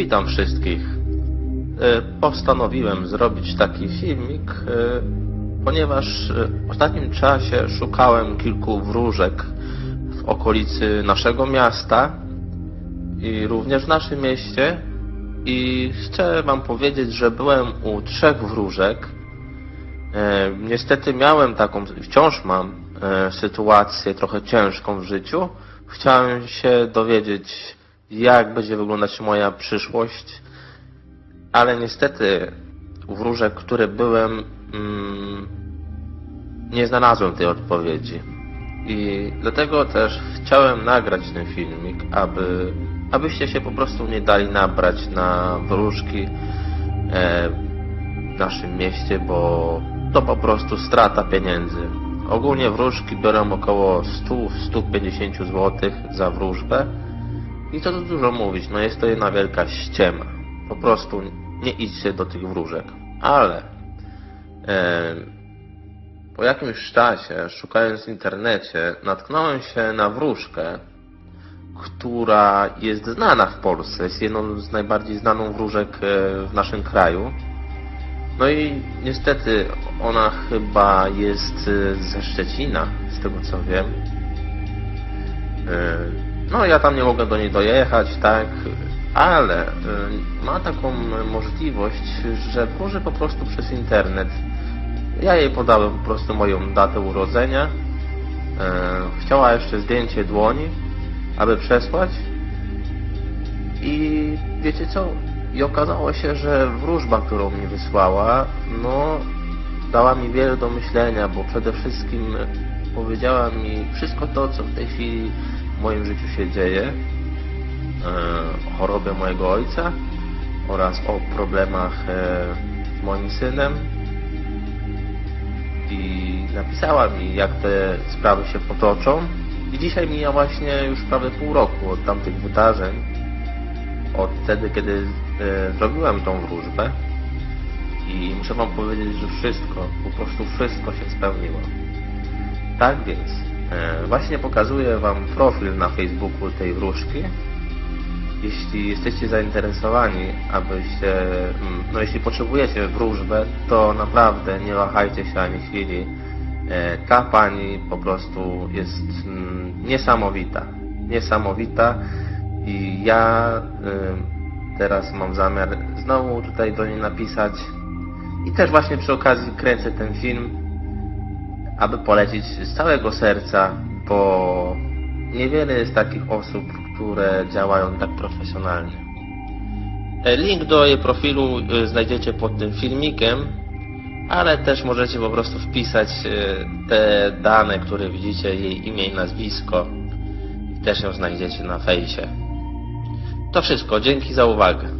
Witam wszystkich. E, Postanowiłem zrobić taki filmik, e, ponieważ e, w ostatnim czasie szukałem kilku wróżek w okolicy naszego miasta i również w naszym mieście i chcę wam powiedzieć, że byłem u trzech wróżek. Niestety miałem taką, wciąż mam sytuację trochę ciężką w życiu. Chciałem się dowiedzieć, jak będzie wyglądać moja przyszłość, ale niestety u wróżek, które byłem, mm, nie znalazłem tej odpowiedzi. I dlatego też chciałem nagrać ten filmik, aby, abyście się po prostu nie dali nabrać na wróżki e, w naszym mieście, bo to po prostu strata pieniędzy. Ogólnie wróżki biorą około 100-150 zł za wróżbę. I co tu dużo mówić, no jest to jedna wielka ściema. Po prostu nie idźcie do tych wróżek. Ale e, po jakimś czasie, szukając w internecie, natknąłem się na wróżkę, która jest znana w Polsce, jest jedną z najbardziej znaną wróżek e, w naszym kraju. No i niestety ona chyba jest e, ze Szczecina, z tego co wiem. E, No ja tam nie mogę do niej dojechać, tak, ale e, ma taką możliwość, że wróży po prostu przez internet. Ja jej podałem po prostu moją datę urodzenia. E, Chciała jeszcze zdjęcie dłoni, aby przesłać. I wiecie co? I okazało się, że wróżba, którą mi wysłała, no dała mi wiele do myślenia, bo przede wszystkim powiedziała mi wszystko to, co w tej chwili w moim życiu się dzieje. E, o chorobie mojego ojca oraz o problemach e, z moim synem. I napisała mi, jak te sprawy się potoczą. I dzisiaj mija właśnie już prawie pół roku od tamtych wydarzeń od wtedy, kiedy e, zrobiłem tą wróżbę i muszę Wam powiedzieć, że wszystko, po prostu wszystko się spełniło. Tak więc, e, właśnie pokazuję Wam profil na Facebooku tej wróżki. Jeśli jesteście zainteresowani, abyście, mm, no jeśli potrzebujecie wróżbę, to naprawdę nie wahajcie się ani chwili. E, Ta pani po prostu jest mm, niesamowita. Niesamowita i ja y, teraz mam zamiar znowu tutaj do niej napisać i też właśnie przy okazji kręcę ten film, aby polecić z całego serca, bo niewiele jest takich osób, które działają tak profesjonalnie. E, Link do jej profilu y, znajdziecie pod tym filmikiem, ale też możecie po prostu wpisać y, te dane, które widzicie, jej imię i nazwisko też ją znajdziecie na fejsie. To wszystko, dzięki za uwagę.